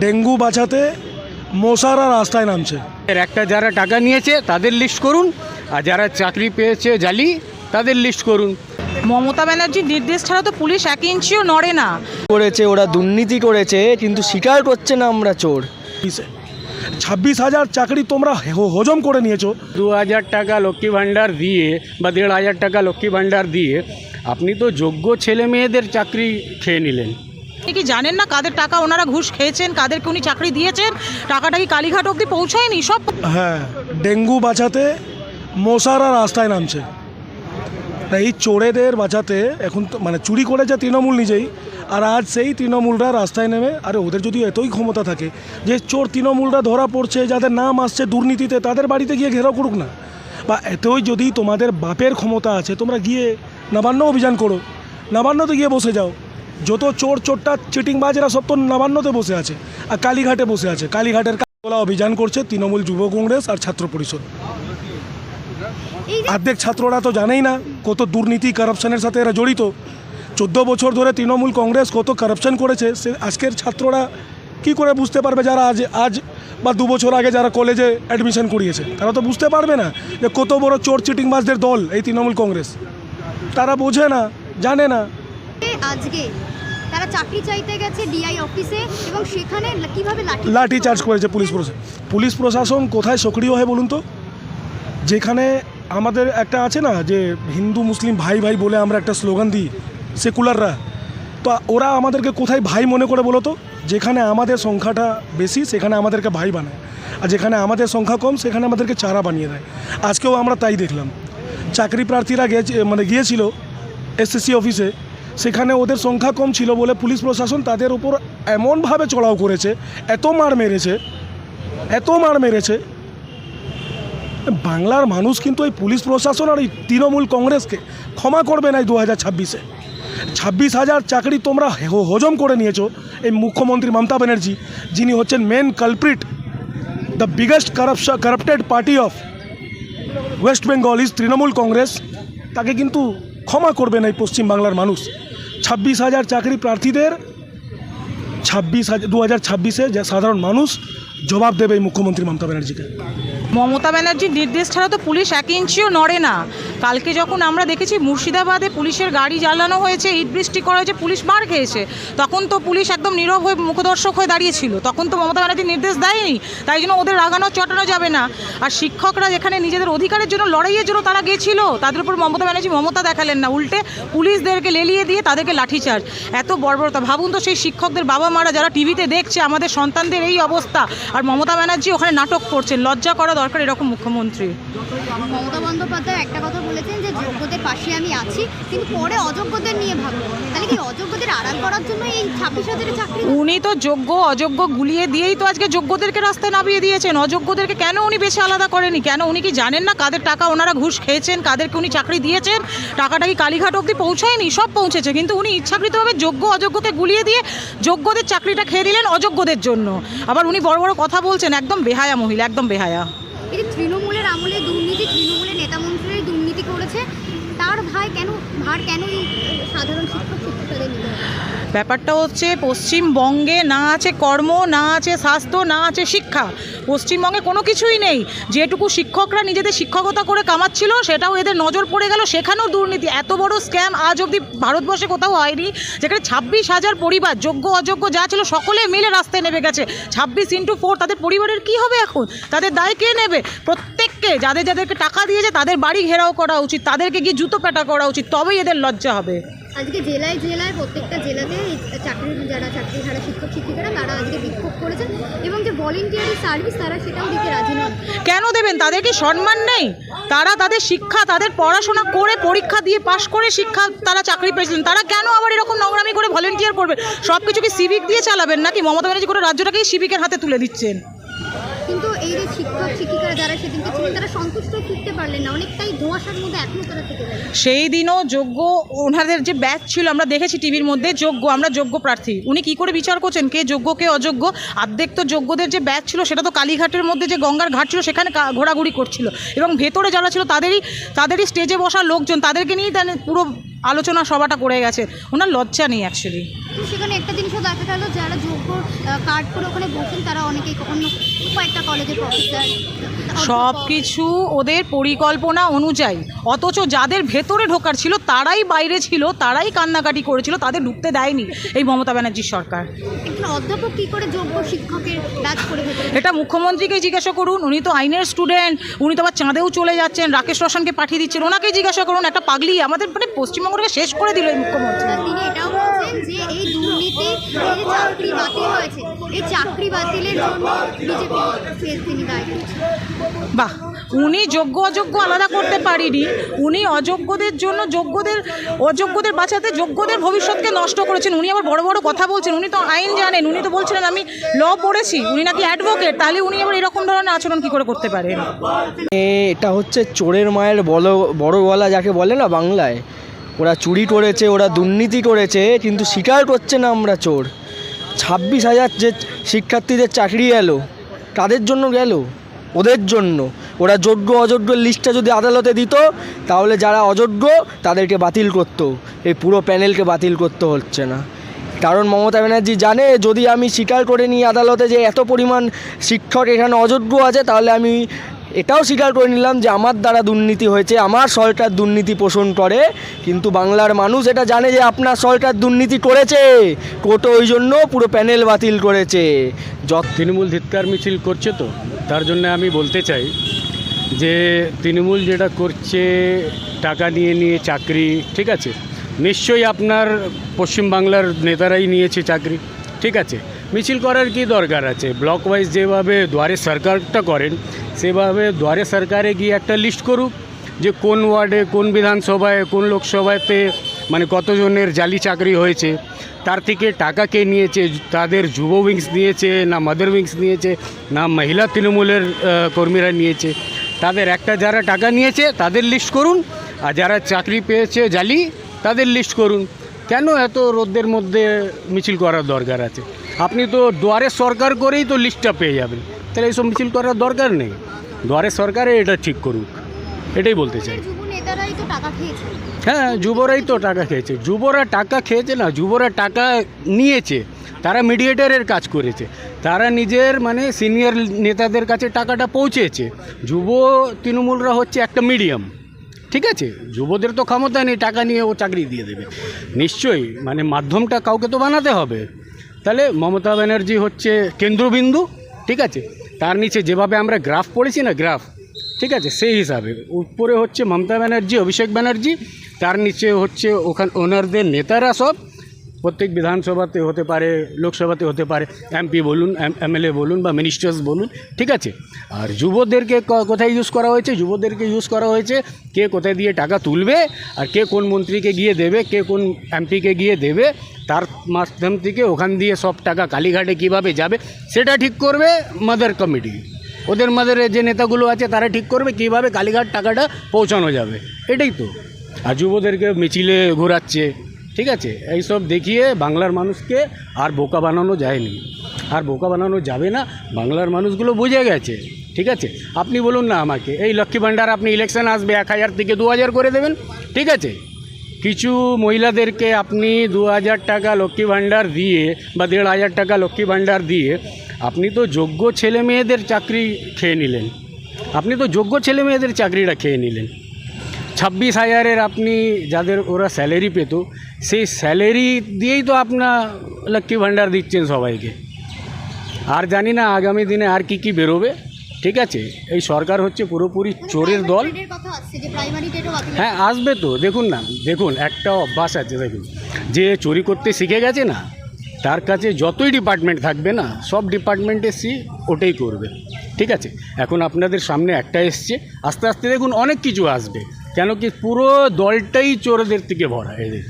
Dengue বাঁচাতে মশারা রাস্তায় নামছে। এর একটা যারা টাকা নিয়েছে তাদের লিস্ট করুন। আর যারা চাকরি পেয়েছে জালি তাদের লিস্ট করুন। মমতা ব্যানার্জির নির্দেশ ছাড়া তো পুলিশ এক ইঞ্চিও নড়ে না। করেছে ওরা দুর্নীতি করেছে কিন্তু স্বীকার করছে না আমরা চোর। ছাব্বিশ হাজার চাকরি তোমরা হ- হজম করে নিয়েছো। দু হাজার টাকা লক্ষ্মী ভাণ্ডার দিয়ে বা দেড় হাজার টাকা লক্ষ্মী ভাণ্ডার দিয়ে আপনি তো যোগ্য ছেলে মেয়েদের চাকরি খেয়ে নিলেন। কি জানেন না কাদের টাকা ওনারা ঘুষ খেয়েছেন, কাদেরকে উনি চাকরি দিয়েছেন? টাকাটা কি কালীঘাট অবধি পৌঁছায়নি সব? হ্যাঁ ডেঙ্গু বাঁচাতে মশারা রাস্তায় নামছে। তা এই চোরেদের বাঁচাতে এখন মানে চুরি করেছে তৃণমূল নিজেই, আর আজ সেই তৃণমূলরা রাস্তায় নেমে, আরে ওদের যদি এতই ক্ষমতা থাকে যে চোর তৃণমূলরা ধরা পড়ছে, যাদের নাম আসছে দুর্নীতিতে, তাদের বাড়িতে গিয়ে ঘেরাও করুক না। বা এতই যদি তোমাদের বাপের ক্ষমতা আছে, তোমরা গিয়ে নবান্ন অভিযান করো, নবান্নতে গিয়ে বসে যাও। যত চোর চোরটা চিটিংবাজেরা সব তো নবান্নতে বসে আছে আর কালীঘাটে বসে আছে। কালীঘাটের বলা অভিযান করছে তৃণমূল যুব কংগ্রেস আর ছাত্র পরিষদ। অর্ধেক ছাত্ররা তো জানেই না কত দুর্নীতি কারাপশনের সাথে এরা জড়িত। চোদ্দ বছর ধরে তৃণমূল কংগ্রেস কত কারাপশন করেছে, সে আজকের ছাত্ররা কি করে বুঝতে পারবে যারা আজ আজ বা দু বছর আগে যারা কলেজে অ্যাডমিশন করিয়েছে? তারা তো বুঝতে পারবে না যে কত বড় চোর চিটিংবাজদের দল এই তৃণমূল কংগ্রেস। তারা বোঝে না, জানে না। আজকে? তারা চাকরি চাইতে গেছে ডিআই অফিসে এবং সেখানে কীভাবে লাঠি লাঠি চার্জ করেছে পুলিশ প্রশাসন পুলিশ প্রশাসন কোথায় সক্রিয় হয় বলুন তো? যেখানে আমাদের একটা আছে না যে হিন্দু মুসলিম ভাই ভাই বলে আমরা একটা স্লোগান দিই সেকুলাররা। তো ওরা আমাদেরকে কোথায় ভাই মনে করে বলো তো? যেখানে আমাদের সংখ্যাটা বেশি সেখানে আমাদেরকে ভাই বানায়। আর যেখানে আমাদের সংখ্যা কম সেখানে আমাদেরকে চারা বানিয়ে দেয়। আজকেও আমরা তাই দেখলাম। চাকরি প্রার্থীরা গেছে মানে গিয়েছিল এসএসসি অফিসে। সেখানে ওদের সংখ্যা কম ছিল বলে পুলিশ প্রশাসন তাদের উপর এমনভাবে চড়াও করেছে, এত মার মেরেছে, এত মার মেরেছে। বাংলার মানুষ কিন্তু এই পুলিশ প্রশাসন আর এই তৃণমূল কংগ্রেসকে ক্ষমা করবে না এই দু হাজার ছাব্বিশে। ছাব্বিশ হাজার চাকরি তোমরা হজম করে নিয়েছো এই মুখ্যমন্ত্রী মমতা ব্যানার্জি, যিনি হচ্ছেন main culprit the biggest corruption corrupted party of West Bengal is Trinamool Congress. তাকে কিন্তু ক্ষমা করবে না এই পশ্চিম বাংলার মানুষ। ছাব্বিশ হাজার চাকরি প্রার্থীদের, ছাব্বিশ হাজার দু হাজার ছাব্বিশে সাধারণ মানুষ জবাব দেবে এই মুখ্যমন্ত্রী মমতা ব্যানার্জিকে। মমতা ব্যানার্জির নির্দেশ ছাড়া তো পুলিশ এক ইঞ্চিও নড়ে না। কালকে যখন আমরা দেখেছি মুর্শিদাবাদে পুলিশের গাড়ি জ্বালানো হয়েছে, ইট বৃষ্টি করা হয়েছে, পুলিশ মার খেয়েছে, তখন তো পুলিশ একদম নীরব হয়ে মুখদর্শক হয়ে দাঁড়িয়েছিল। তখন তো মমতা ব্যানার্জি নির্দেশ দেয়নি, তাই জন্য ওদের রাগানো চটানো যাবে না। আর শিক্ষকরা যেখানে নিজেদের অধিকারের জন্য, লড়াইয়ের জন্য তারা গেছিল, তাদের উপর মমতা ব্যানার্জি মমতা দেখালেন না। উল্টে পুলিশদেরকে লেলিয়ে দিয়ে তাদেরকে লাঠিচার্জ। এত বর্বরতা। ভাবুন তো সেই শিক্ষকদের বাবা মারা যারা টিভিতে দেখছে, আমাদের সন্তানদের এই অবস্থা। আর মমতা ব্যানার্জি ওখানে নাটক করছেন, লজ্জা করা দরকার এরকম মুখ্যমন্ত্রী। মমতা বন্দ্যোপাধ্যায় একটা কথা বলেছেন যে যোগ্যদের পাশে আমি আছি কিন্তু পরে অযোগ্যদের নিয়ে ভাববো। তাহলে কি অযোগ্যদের আড়াল করার জন্য এই ছাব্বিশ হাজারের চাকরি? উনি তো যোগ্য অযোগ্য গুলিয়ে দিয়েই তো আজকে যোগ্যদেরকে রাস্তায় নামিয়ে দিয়েছেন। অযোগ্যদেরকে কেন উনি বেশি আলাদা করেনি কেন উনি কি জানেন না কাদের টাকা ওনারা ঘুষ খেয়েছেন কাদেরকে উনি চাকরি দিয়েছেন? টাকাটা কি কালীঘাট অবধি পৌঁছায়নি? সব পৌঁছেছে কিন্তু উনি ইচ্ছাকৃতভাবে যোগ্য অযোগ্যকে গুলিয়ে দিয়ে যোগ্যদের চাকরিটা খেয়ে দিলেন অযোগ্যদের জন্য। আবার উনি বড় বড় কথা বলছেন একদম বেহায়া মহিলা একদম বেহায়া। এই তৃণমূলের আমলে দুর্নীতি তৃণমূলের নেতামন্ত্রীরাই দুর্নীতি করেছে তার ভাই কেন ভার কেন এই সাধারণ শিক্ষক শিক্ষিকাদের নিতে হবে? ব্যাপারটা হচ্ছে পশ্চিমবঙ্গে না আছে কর্ম, না আছে স্বাস্থ্য, না আছে শিক্ষা। পশ্চিমবঙ্গে কোনো কিছুই নেই। যেটুকু শিক্ষকরা নিজেদের শিক্ষকতা করে কামাচ্ছিল, সেটাও এদের নজর পড়ে গেল সেখানেও দুর্নীতি। এত বড় স্ক্যাম আজ অবধি ভারতবর্ষে কোথাও হয়নি। যেখানে ছাব্বিশ হাজার পরিবার, যোগ্য, অযোগ্য যা ছিল, সকলে মিলে রাস্তায় নেমে গেছে। ছাব্বিশ ইন্টু ফোর তাদের পরিবারের কি হবে এখন? তাদের দায় কে নেবে? প্রত্যেককে, যাদের যাদেরকে টাকা দিয়েছে, তাদের বাড়ি ঘেরাও করা উচিত। তাদেরকে গিয়ে জুতো পেটা করা উচিত। তবেই এদের লজ্জা হবে। আজকে জেলায় জেলায় প্রত্যেকটা জেলাতে চাকরি যারা চাকরি হারা শিক্ষক শিক্ষিকারা তারা আজকে বিক্ষোভ করেছেন এবং যে ভলেন্টিয়ারি সার্ভিস তারা সেটাও দিতে রাজি নন। কেন দেবেন? তাদের কি সম্মান নেই? তারা তাদের শিক্ষা, তাদের পড়াশোনা করে পরীক্ষা দিয়ে পাশ করে শিক্ষা তারা চাকরি পেয়েছিলেন তারা কেন আবার এরকম নোংরামি করে ভলেন্টিয়ার করবে? সব কিছু কি সিভিক দিয়ে চালাবেন নাকি মমতা ব্যানার্জি করে রাজ্যটাকেই সিভিকের হাতে তুলে দিচ্ছেন? শিক্ষক শিক্ষিকারা যারা সেদিনকে ছিলেন তারা সন্তুষ্ট ফিরতে পারলেন না। অনেকটাই ধোঁয়াশার মধ্যে এখনও তারা থেকে গেলেন সেই দিনও যোগ্য ওনাদের যে ব্যাচ ছিল আমরা দেখেছি টিভির মধ্যে যোগ্য আমরা যোগ্য প্রার্থী। উনি কি করে বিচার করছেন? কে যোগ্য কে অযোগ্য? আর্ধেক তো যোগ্যদের যে ব্যাচ ছিল সেটা তো কালীঘাটের মধ্যে যে গঙ্গার ঘাট ছিল সেখানে ঘোরাঘুরি করছিল। এবং ভেতরে যারা ছিল তাদেরই তাদেরই স্টেজে বসা লোকজন তাদেরকে নিয়েই তাদের পুরো আলোচনা সভাটা করে গেছে। ওনার লজ্জা নেই অ্যাকচুয়ালি সেখানে একটা জিনিসও দেখা গেল যারা যোগ্য কার্ড করে ওখানে বসেন তারা অনেকেই অন্য কয়েকটা কলেজের প্রফেসর সব কিছু ওদের পরিকল্পনা অনুযায়ী অথচ যাদের ভেতরে ঢোকার ছিল তারাই বাইরে ছিল তারাই কান্নাকাটি করেছিল তাদের ঢুকতে দেয়নি এই মমতা ব্যানার্জির সরকার। অধ্যাপক কি করে যোগ্য শিক্ষকের করে এটা মুখ্যমন্ত্রীকেই জিজ্ঞাসা করুন উনি তো আইনের স্টুডেন্ট উনি তো আবার চাঁদেও চলে যাচ্ছেন রাকেশ রোশনকে পাঠিয়ে দিচ্ছেন ওনাকে জিজ্ঞাসা করুন একটা পাগলি আমাদের মানে পশ্চিমবঙ্গকে শেষ করে দিল এই মুখ্যমন্ত্রী। তিনি এটাও এই চাকরি বাতিল হয়েছে এই চাকরি বাতিলের জন্য বিজেপি তিনি দায়ী বাহ উনি যোগ্য অযোগ্য আলাদা করতে পারিনি উনি অযোগ্যদের জন্য যোগ্যদের অযোগ্যদের বাঁচাতে যোগ্যদের ভবিষ্যৎকে নষ্ট করেছেন। উনি আবার বড় বড় কথা বলছেন উনি তো আইন জানেন উনি তো বলছিলেন আমি ল পড়েছি উনি নাকি অ্যাডভোকেট তাহলে উনি আবার এরকম ধরনের আচরণ কি করে করতে পারেন? এ, এটা হচ্ছে চোরের মায়ের বড় বড় গলা যাকে বলে না বাংলায় ওরা চুরি করেছে, ওরা দুর্নীতি করেছে, কিন্তু স্বীকার করছে না আমরা চোর। ছাব্বিশ হাজার যে শিক্ষার্থীদের চাকরি এলো কাদের জন্য গেল? ওদের জন্য। ওরা যোগ্য, অযোগ্য লিস্টটা যদি আদালতে দিত, তাহলে যারা অযোগ্য, তাদেরকে বাতিল করতো। এই পুরো প্যানেলকে বাতিল করতে হচ্ছে না। কারণ মমতা ব্যানার্জি জানে, যদি আমি স্বীকার করে নিই আদালতে যে এত পরিমাণ শিক্ষক এখানে অযোগ্য আছে, তাহলে আমি এটাও স্বীকার করে নিলাম যে আমার দ্বারা দুর্নীতি হয়েছে, আমার সরকার দুর্নীতি পোষণ করে, কিন্তু বাংলার মানুষ এটা জানে যে আপনার সরকার দুর্নীতি করেছে। কোর্টও ওই জন্য পুরো প্যানেল বাতিল করেছে। যত তৃণমূল ধিৎকার মিছিল করছে তো, তার জন্য আমি বলতে চাই যে তৃণমূল যেটা করছে, টাকা নিয়ে নিয়ে চাকরি, ঠিক আছে? নিশ্চয়ই আপনার পশ্চিমবাংলার নেতারাই নিয়েছে চাকরি, ঠিক আছে? মিছিল করার কি দরকার আছে? ব্লক ওয়াইজ যেভাবে দুয়ারে সরকারটা করেন সেভাবে দুয়ারে সরকারে গিয়ে একটা লিস্ট করুক যে কোন ওয়ার্ডে, কোন বিধানসভায়, কোন লোকসভাতে মানে কতজনের জালি চাকরি হয়েছে, তার থেকে টাকা কে নিয়েছে, তাদের যুব উইংস নিয়েছে, না মাদার উইংস নিয়েছে, না মহিলা তৃণমূলের কর্মীরা নিয়েছে। তাদের একটা যারা টাকা নিয়েছে, তাদের লিস্ট করুন, আর যারা চাকরি পেয়েছে জালি, তাদের লিস্ট করুন। কেন এত রোদ্দের মধ্যে মিছিল করার দরকার আছে? আপনি তো দুয়ারে সরকার করেই তো লিস্টটা পেয়ে যাবেন। তাহলে এইসব মিছিল করার দরকার নেই। দুয়ারে সরকারে এটা ঠিক করুক এটাই বলতে চাই। যুব নেতারাই তো টাকা খেয়েছে। হ্যাঁ যুবরাই তো টাকা খেয়েছে। যুবরা টাকা খেয়েছে না যুবরা টাকা নিয়েছে। তারা মিডিয়েটারের কাজ করেছে। তারা নিজের মানে সিনিয়র নেতাদের কাছে টাকাটা পৌঁছেছে। যুব তৃণমূলরা হচ্ছে একটা মিডিয়াম ঠিক আছে? যুবদের তো ক্ষমতা নেই টাকা নিয়ে ও চাকরি দিয়ে দেবে। নিশ্চয়ই মানে মাধ্যমটা কাউকে তো বানাতে হবে। তাহলে মমতা ব্যানার্জি হচ্ছে কেন্দ্রবিন্দু ঠিক আছে? তার নিচে যেভাবে আমরা গ্রাফ পড়েছি না গ্রাফ ঠিক আছে, সেই হিসাবে। উপরে হচ্ছে মমতা ব্যানার্জি, অভিষেক ব্যানার্জি, তার নিচে হচ্ছে ওখান ওনারদের নেতারা সব প্রত্যেক বিধানসভাতে হতে পারে, লোকসভাতে হতে পারে এমপি বলুন এমএলএ বলুন বা মিনিস্টার্স বলুন, ঠিক আছে? আর যুবদেরকে কোথায় ইউজ করা হয়েছে? যুবদেরকে ইউজ করা হয়েছে কে কোথায় দিয়ে টাকা তুলবে আর কে কোন মন্ত্রীকে গিয়ে দেবে, কে কোন এমপিকে গিয়ে দেবে, তার মাধ্যম থেকে ওখান দিয়ে সব টাকা কালীঘাটে কীভাবে যাবে, সেটা ঠিক করবে মাদার কমিটি ওদের মাদের যে নেতাগুলো আছে, তারা ঠিক করবে কীভাবে কালীঘাট টাকাটা পৌঁছানো যাবে, এটাই তো। আর যুবদেরকে মিছিলে ঘোরাচ্ছে ঠিক আছে? এইসব দেখিয়ে বাংলার মানুষকে আর বোকা বানানো যায়নি। আর বোকা বানানো যাবে না, বাংলার মানুষগুলো বুঝে গেছে। ঠিক আছে? আপনি বলুন না আমাকে, এই লক্ষ্মী ভাণ্ডার আপনি ইলেকশন আসবে, এক হাজার থেকে দু হাজার করে দেবেন? ঠিক আছে? কিছু মহিলাদেরকে আপনি দু হাজার টাকা লক্ষ্মী ভাণ্ডার দিয়ে বা দেড় হাজার টাকা লক্ষ্মী ভাণ্ডার দিয়ে আপনি তো যোগ্য ছেলে মেয়েদের চাকরি খেয়ে নিলেন। আপনি তো যোগ্য ছেলে মেয়েদের চাকরিটা খেয়ে নিলেন। ছাব্বিশ হাজারের আপনি যাদের ওরা স্যালারি পেত সেই স্যালারি দিয়েই তো আপনার লক্ষ্মী ভাণ্ডার দিচ্ছেন সবাইকে। আর জানি না আগামী দিনে আর কি কি বেরোবে ঠিক আছে? এই সরকার হচ্ছে পুরোপুরি চোরের দল। হ্যাঁ আসবে তো দেখুন না দেখুন একটা অভ্যাস আছে দেখুন। যে চুরি করতে শিখে গেছে না তার কাছে যতই ডিপার্টমেন্ট থাকবে না সব ডিপার্টমেন্টে সি ওটাই করবে ঠিক আছে? এখন আপনাদের সামনে একটা এসছে আস্তে আস্তে দেখুন অনেক কিছু আসবে। কেন কি পুরো দলটাই চোরদের থেকে ভরা এদের।